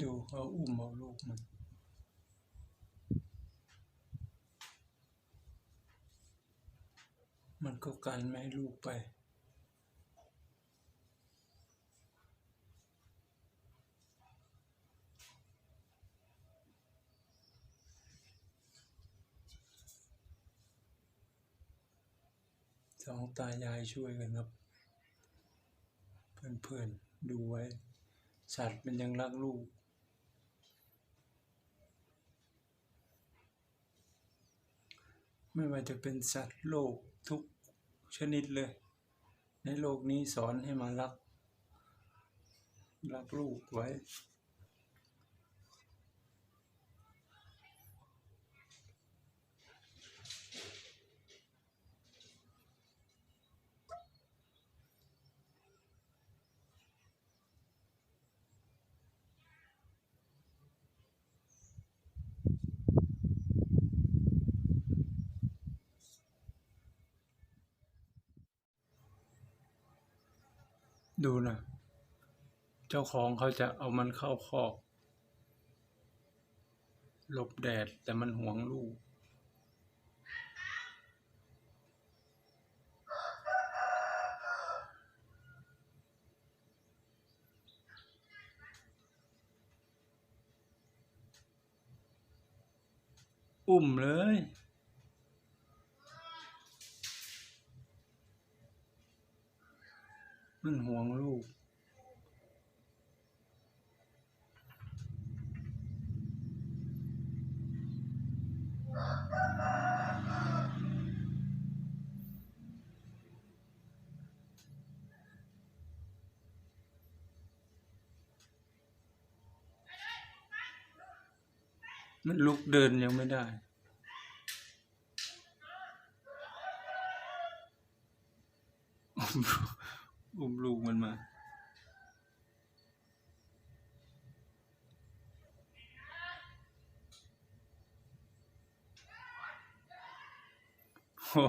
ดูเขาอุ้มเอาลูกมัน มันก็กันไม่ให้ลูกไป สองตายายช่วยกันครับ เพื่อนๆ ดูไว้ สัตว์มันยังรักลูกไม่ว่าจะเป็นสัตว์โลกทุก ชนิดเลย ในโลกนี้สอนให้มารัก รักลูกไว้ ดูนะ เจ้าของเขาจะเอามันเข้าคอกหลบแดดแต่มันหวงลูก อุ้มเลย มันห่วงลูก มันลุกเดินยังไม่ได้ อุ้มลูกมลูกมันมาโอ้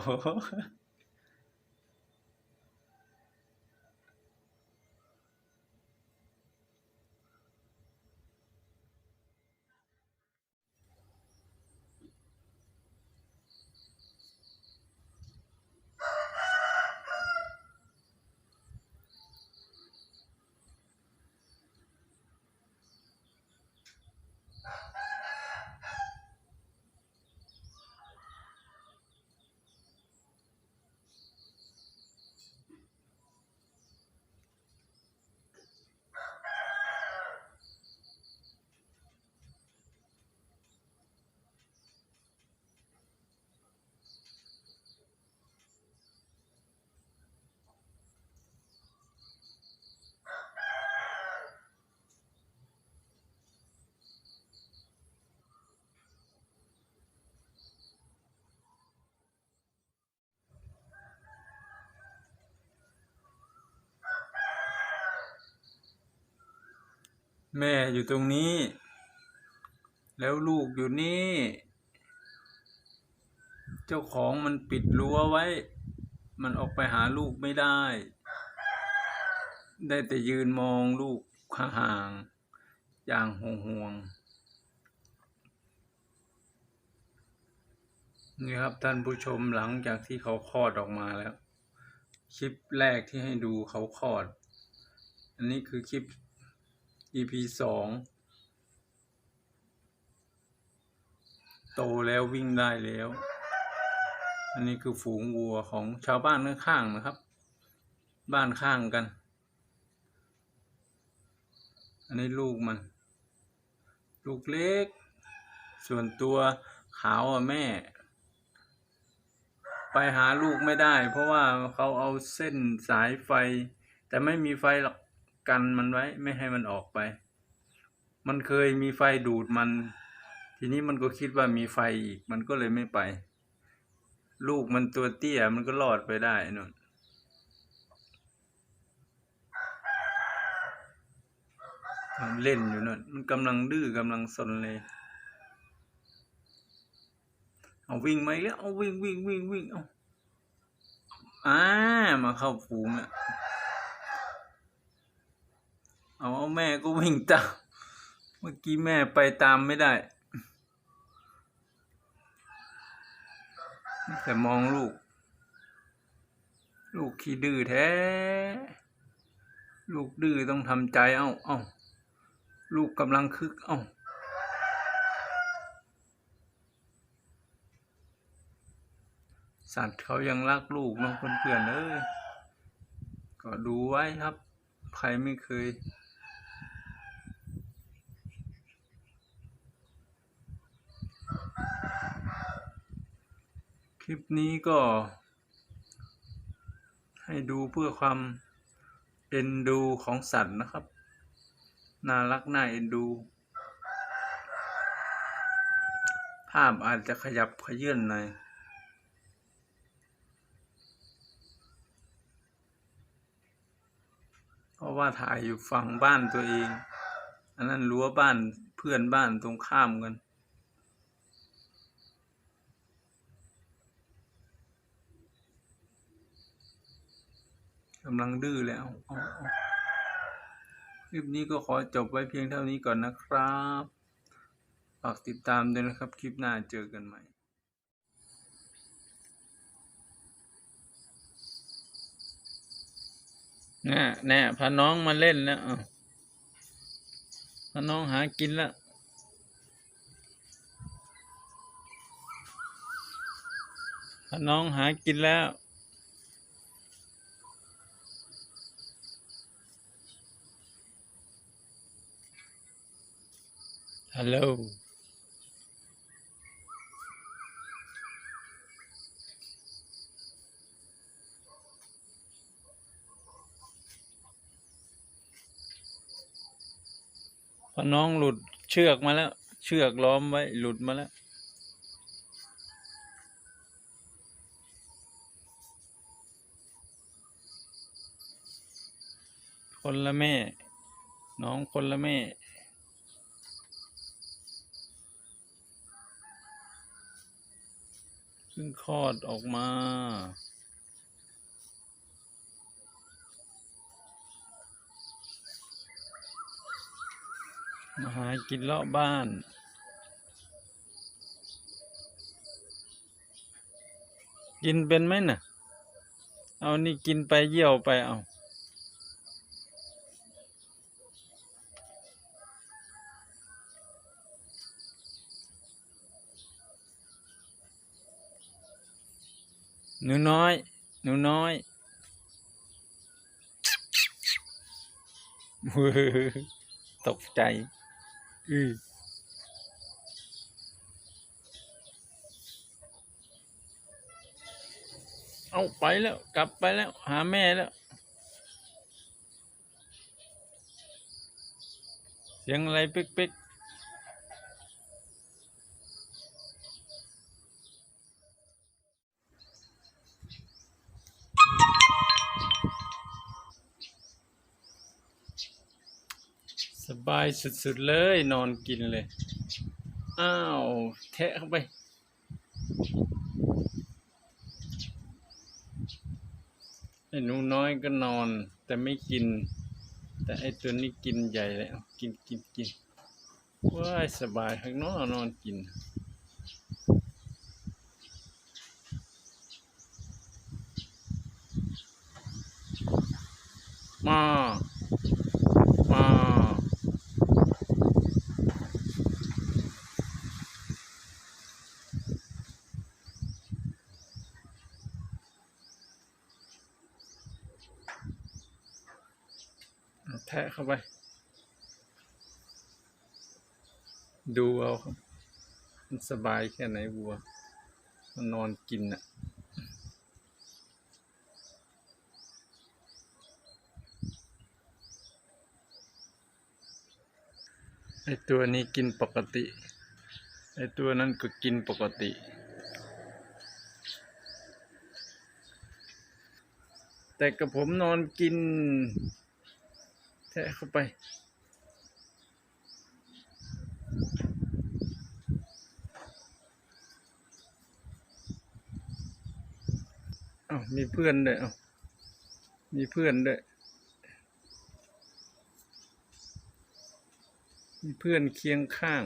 แม่อยู่ตรงนี้ แล้วลูกอยู่นี่ เจ้าของมันปิดรั้วไว้ มันออกไปหาลูกไม่ได้ ได้แต่ยืนมองลูกห่างๆอย่างห่วงๆนี่ครับท่านผู้ชมหลังจากที่เขาคลอดออกมาแล้ว คลิปแรกที่ให้ดูเขาคลอด อันนี้คือคลิป EP สองโตแล้ววิ่งได้แล้ว อันนี้คือฝูงวัวของชาวบ้านข้างๆนะครับ บ้านข้างกัน อันนี้ลูกมัน ลูกเล็ก ส่วนตัวขาวอะแม่ ไปหาลูกไม่ได้ เพราะว่าเขาเอาเส้นสายไฟ แต่ไม่มีไฟหรอก กันมันไว้ไม่ให้มันออกไป มันเคยมีไฟดูดมัน ทีนี้มันก็คิดว่ามีไฟอีก มันก็เลยไม่ไป ลูกมันตัวเตี้ยมันก็รอดไปได้นนมันเล่นอยู่นั่นมันกำลังดื้อกำลังสนเลย เอาวิ่งมาอีกแล้ว เอาวิ่งวิ่งวิ่งวิ่งเอาอ่ามาเข้าฝูงอะเอาเอา แม่ก็วิ่งตาม เมื่อกี้แม่ไปตามไม่ได้ แต่มองลูก ลูกขี้ดื้อแท้ ลูกดื้อต้องทำใจเอ้าเอ้าลูกกำลังคึกเอ้าสัตว์เขายังรักลูกเน้องเพื่อนๆเอ้ยก็ดูไว้ครับ ใครไม่เคย คลิปนี้ก็ ให้ดูเพื่อความเอ็นดูของสัตว์นะครับ น่ารักน่าเอ็นดู ภาพอาจจะขยับขยื่นหน่อยเพราะว่าถ่ายอยู่ฝั่งบ้านตัวเอง อันนั้นรั้วบ้านเพื่อนบ้านตรงข้ามกัน กำลังดื้อแล้วคลิปนี้ก็ขอจบไว้เพียงเท่านี้ก่อนนะครับฝากติดตามด้วยนะครับ คลิปหน้าเจอกันใหม่แน่แน่พาน้องมาเล่นแล้วพาน้องหากินแล้วพาน้องหากินแล้ว ฮัลโหลพอน้องหลุดเชือกมาแล้ว เชือกล้อมไว้ หลุดมาแล้ว คนละแม่ น้องคนละแม่ ซึ่งคลอดออกมา มาหากินเลาะบ้าน กินเป็นไหมน่ะ เอานี่กินไปเยี่ยวไปเอา หนูน้อย หนูน้อยตกใจ อือเอาไปแล้ว กลับไปแล้ว หาแม่แล้ว เสียงอะไรเป๊กๆายสุดๆเลยนอนกินเลย อ้าวแทะเข้าไป ไอ้หนูน้อยก็นอน แต่ไม่กิน แต่ไอ้ตัวนี้กินใหญ่เลยกินกินกินว้ายสบายข้างนอกนอนกินมา เข้าไป ดูเอามันสบายแค่ไหนวัว มันนอนกินอะไอตัวนี้กินปกติ ไอตัวนั้นก็กินปกติ แต่กับผมนอนกิน ทะเข้าไปอ้าวมีเพื่อนด้วยเอ้ามีเพื่อนด้วย มีเพื่อนเคียงข้าง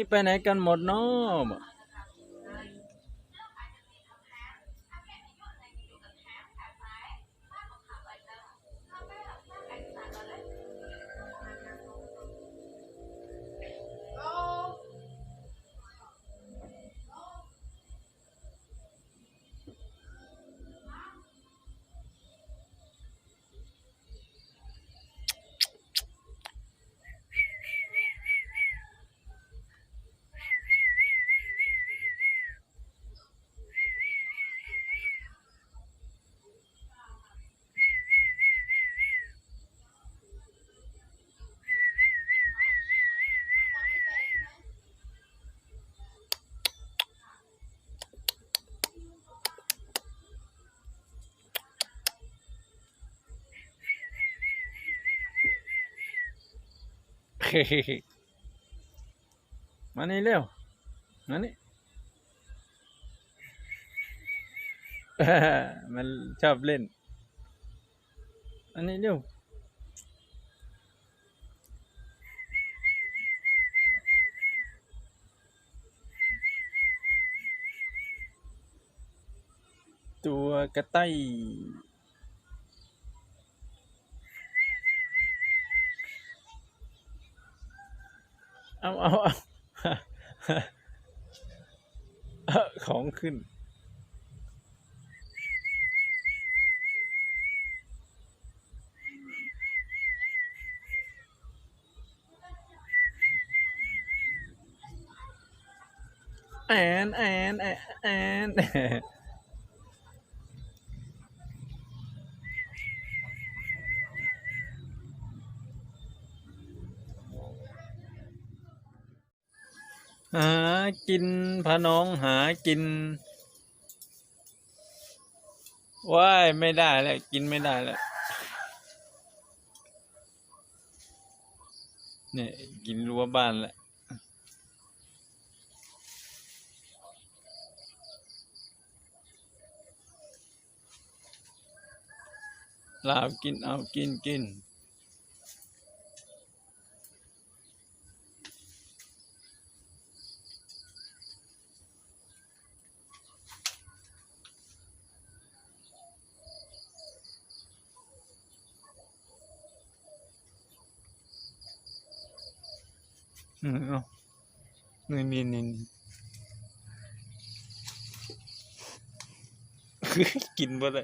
นี่ไปไหนกันหมดเนาะ มานี่เร็วมานี่มันชอบเล่น อันนี้เร็วตัวกระต่าย เอาเอาเอาของขึ้น แอนแอนแอน หากินพะน้องหากินว้ายไม่ได้แล้วกินไม่ได้แล้วเนี่ยกินรั้วบ้านแล้วลาบกินเอากินกิน อืมเอานี่นี่นี่นี่กินบ่ได้